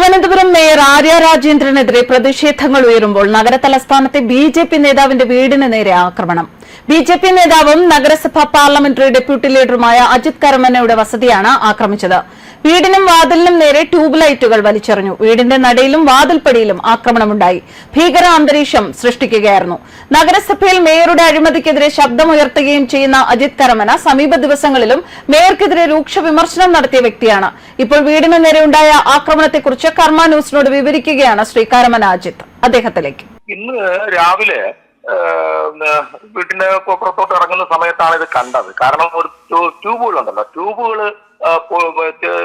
Thiruvananthapuram mayor Arya രാജേന്ദ്രനെതിരെ പ്രതിഷേധങ്ങൾ ഉയരുമ്പോൾ നഗര തലസ്ഥാനത്തെ ബി ജെ പി നേതാവിന്റെ വീടിന് നേരെ ആക്രമണം. ബി ജെ പി നേതാവും നഗരസഭാ പാർലമെന്ററി ഡെപ്യൂട്ടി ലീഡറുമായ അജിത് കരമനയുടെ വസതിയാണ് ആക്രമിച്ചത്. വീടിനും വാതിലിനും നേരെ ട്യൂബ് ലൈറ്റുകൾ വലിച്ചെറിഞ്ഞു. വീടിന്റെ നടയിലും വാതിൽപ്പടിയിലും ആക്രമണമുണ്ടായി. ഭീകര അന്തരീക്ഷം സൃഷ്ടിക്കുകയായിരുന്നു. നഗരസഭയിൽ മേയറുടെ അഴിമതിക്കെതിരെ ശബ്ദമുയർത്തുകയും ചെയ്യുന്ന അജിത് കരമന സമീപ ദിവസങ്ങളിലും മേയർക്കെതിരെ രൂക്ഷ വിമർശനം നടത്തിയ വ്യക്തിയാണ്. ഇപ്പോൾ വീടിന് നേരെ ഉണ്ടായ ആക്രമണത്തെക്കുറിച്ച് കർമ്മ ന്യൂസിനോട് വിവരിക്കുകയാണ് ശ്രീ കരമന അജിത്. അദ്ദേഹത്തിലേക്ക്. ഇന്ന് രാവിലെ വീട്ടിന്റെ പുറത്തോട്ട് ഇറങ്ങുന്ന സമയത്താണ് ഇത് കണ്ടത്. കാരണം ഒരു ട്യൂബുകൾ ഉണ്ടല്ലോ ട്യൂബുകൾ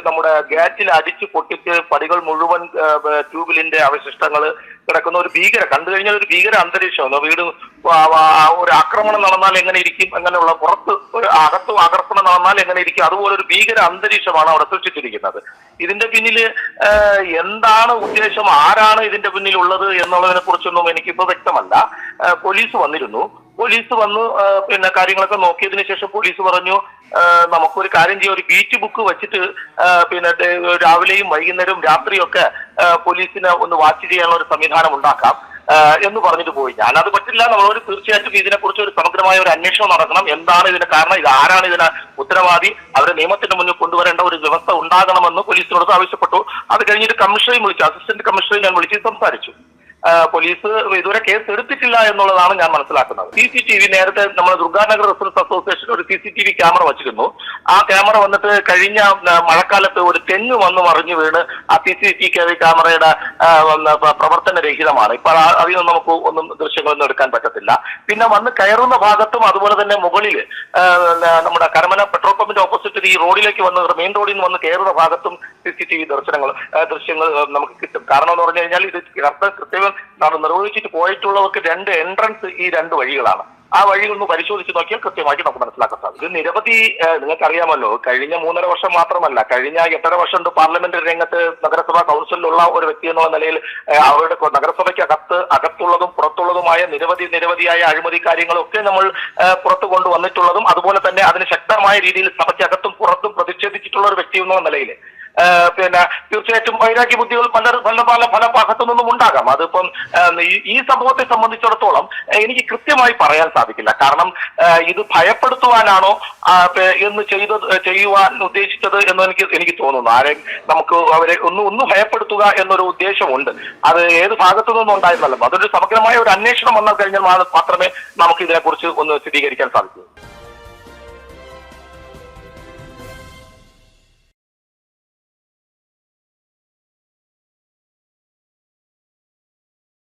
നമ്മുടെ ഗ്യാറ്റിൽ അടിച്ച് പൊട്ടിച്ച് പടികൾ മുഴുവൻ ട്യൂബിലിന്റെ അവശിഷ്ടങ്ങൾ കിടക്കുന്ന ഒരു ഭീകര കണ്ടു കഴിഞ്ഞാൽ ഒരു ഭീകര അന്തരീക്ഷമാണ് വീട് ഒരു ആക്രമണം നടന്നാൽ എങ്ങനെ ഇരിക്കും അങ്ങനെയുള്ള പുറത്ത് ഒരു അകത്ത് ആക്രമണം നടന്നാൽ എങ്ങനെ ഇരിക്കും അതുപോലെ ഒരു ഭീകര അന്തരീക്ഷമാണ് അവിടെ സൃഷ്ടിച്ചിരിക്കുന്നത്. ഇതിന്റെ പിന്നിൽ എന്താണ് ഉദ്ദേശം? ആരാണ് ഇതിന്റെ പിന്നിലുള്ളത് എന്നുള്ളതിനെ കുറിച്ചൊന്നും എനിക്കിപ്പോ വ്യക്തമല്ല. പോലീസ് വന്നിരുന്നു. പോലീസ് വന്നു പിന്നെ കാര്യങ്ങളൊക്കെ നോക്കിയതിനു ശേഷം പോലീസ് പറഞ്ഞു നമുക്കൊരു കാര്യം ചെയ്യാം. ഒരു ബീറ്റ് ബുക്ക് വെച്ചിട്ട് പിന്നെ രാവിലെയും വൈകുന്നേരവും രാത്രിയൊക്കെ പോലീസിനെ ഒന്ന് വാച്ച് ചെയ്യാനുള്ള ഒരു സംവിധാനം ഉണ്ടാക്കാം എന്ന് പറഞ്ഞിട്ട് പോയി. ഞാനത് പറ്റില്ല. നമ്മളോട് തീർച്ചയായിട്ടും ഇതിനെക്കുറിച്ച് ഒരു സമഗ്രമായ ഒരു അന്വേഷണം നടക്കണം എന്താണ് ഇതിന് കാരണം? ഇത് ആരാണ് ഇതിന് ഉത്തരവാദി? അവരെ നിയമത്തിന്റെ മുന്നിൽ കൊണ്ടുവരേണ്ട ഒരു വ്യവസ്ഥ ഉണ്ടാകണമെന്ന് പോലീസിനോട് ആവശ്യപ്പെട്ടു. അത് കഴിഞ്ഞിട്ട് കമ്മീഷണറെയും വിളിച്ചു. അസിസ്റ്റന്റ് കമ്മീഷണറെ ഞാൻ വിളിച്ച് സംസാരിച്ചു. പോലീസ് ഇതുവരെ കേസ് എടുത്തിട്ടില്ല എന്നുള്ളതാണ് ഞാൻ മനസ്സിലാക്കുന്നത്. സി സി ടി വി നേരത്തെ നമ്മൾ ദുർഗാനഗർ റെസിഡൻസ് അസോസിയേഷൻ ഒരു C C T V camera വച്ചിരുന്നു. ആ ക്യാമറ വന്നിട്ട് കഴിഞ്ഞ മഴക്കാലത്ത് ഒരു തെങ്ങ് വന്ന് മറിഞ്ഞു വീണ് ആ സി സി ടി വി ക്യാമറയുടെ പ്രവർത്തനരഹിതമാണ് ഇപ്പോൾ ആ- അതിൽ നിന്ന് നമുക്ക് ഒന്നും ദൃശ്യങ്ങളൊന്നും എടുക്കാൻ പറ്റത്തില്ല. പിന്നെ വന്ന് കയറുന്ന ഭാഗത്തും അതുപോലെ തന്നെ മുകളിൽ നമ്മുടെ കരമന പമ്പിന്റെ ഓപ്പോസിറ്റ് ഈ റോഡിലേക്ക് വന്ന് മെയിൻ റോഡിൽ നിന്ന് വന്ന് കയറുന്ന ഭാഗത്തും സി സി ടി വി ദർശനങ്ങൾ ദൃശ്യങ്ങൾ നമുക്ക് കിട്ടും. കാരണം എന്ന് പറഞ്ഞു കഴിഞ്ഞാൽ ഇത് കർത്തം കൃത്യം നിർവഹിച്ചിട്ട് പോയിട്ടുള്ളവർക്ക് രണ്ട് എൻട്രൻസ് ഈ രണ്ട് വഴികളാണ്. ആ വഴി ഒന്ന് പരിശോധിച്ച് നോക്കിയാൽ കൃത്യമായിട്ട് നമുക്ക് മനസ്സിലാക്കാൻ സാധിക്കും. നിരവധി നിങ്ങൾക്കറിയാമല്ലോ കഴിഞ്ഞ മൂന്നര വർഷം മാത്രമല്ല കഴിഞ്ഞ എട്ടര വർഷം കൊണ്ട് പാർലമെന്റ് രംഗത്ത് നഗരസഭാ കൗൺസിലുള്ള ഒരു വ്യക്തി എന്നുള്ള നിലയിൽ അവരുടെ നഗരസഭയ്ക്ക് അകത്ത് അകത്തുള്ളതും പുറത്തുള്ളതുമായ നിരവധി നിരവധിയായ അഴിമതി കാര്യങ്ങളൊക്കെ നമ്മൾ പുറത്തു കൊണ്ടുവന്നിട്ടുള്ളതും അതുപോലെ തന്നെ അതിന് ശക്തമായ രീതിയിൽ സഭയ്ക്കകത്തും പുറത്തും പ്രതിഷേധിച്ചിട്ടുള്ള ഒരു വ്യക്തി എന്നുള്ള നിലയിൽ പിന്നെ തീർച്ചയായിട്ടും വൈരാഗ്യ ബുദ്ധികൾ പല പല പല പല ഭാഗത്തു നിന്നും ഉണ്ടാകാം. അതിപ്പം ഈ- സംഭവത്തെ സംബന്ധിച്ചിടത്തോളം എനിക്ക് കൃത്യമായി പറയാൻ സാധിക്കില്ല. കാരണം ഇത് ഭയപ്പെടുത്തുവാനാണോ എന്ന് ചെയ്ത് ചെയ്യുവാൻ ഉദ്ദേശിച്ചത് എന്ന് എനിക്ക് എനിക്ക് തോന്നുന്നു. ആരെയും നമുക്ക് അവരെ ഒന്ന് ഒന്ന് ഭയപ്പെടുത്തുക എന്നൊരു ഉദ്ദേശമുണ്ട്. അത് ഏത് ഭാഗത്തു നിന്നും ഉണ്ടായിരുന്നല്ലോ അതൊരു സമഗ്രമായ ഒരു അന്വേഷണം വന്നാൽ കഴിഞ്ഞാൽ മാത്രമേ നമുക്ക് ഇതിനെക്കുറിച്ച് ഒന്ന് സ്ഥിരീകരിക്കാൻ സാധിക്കൂ.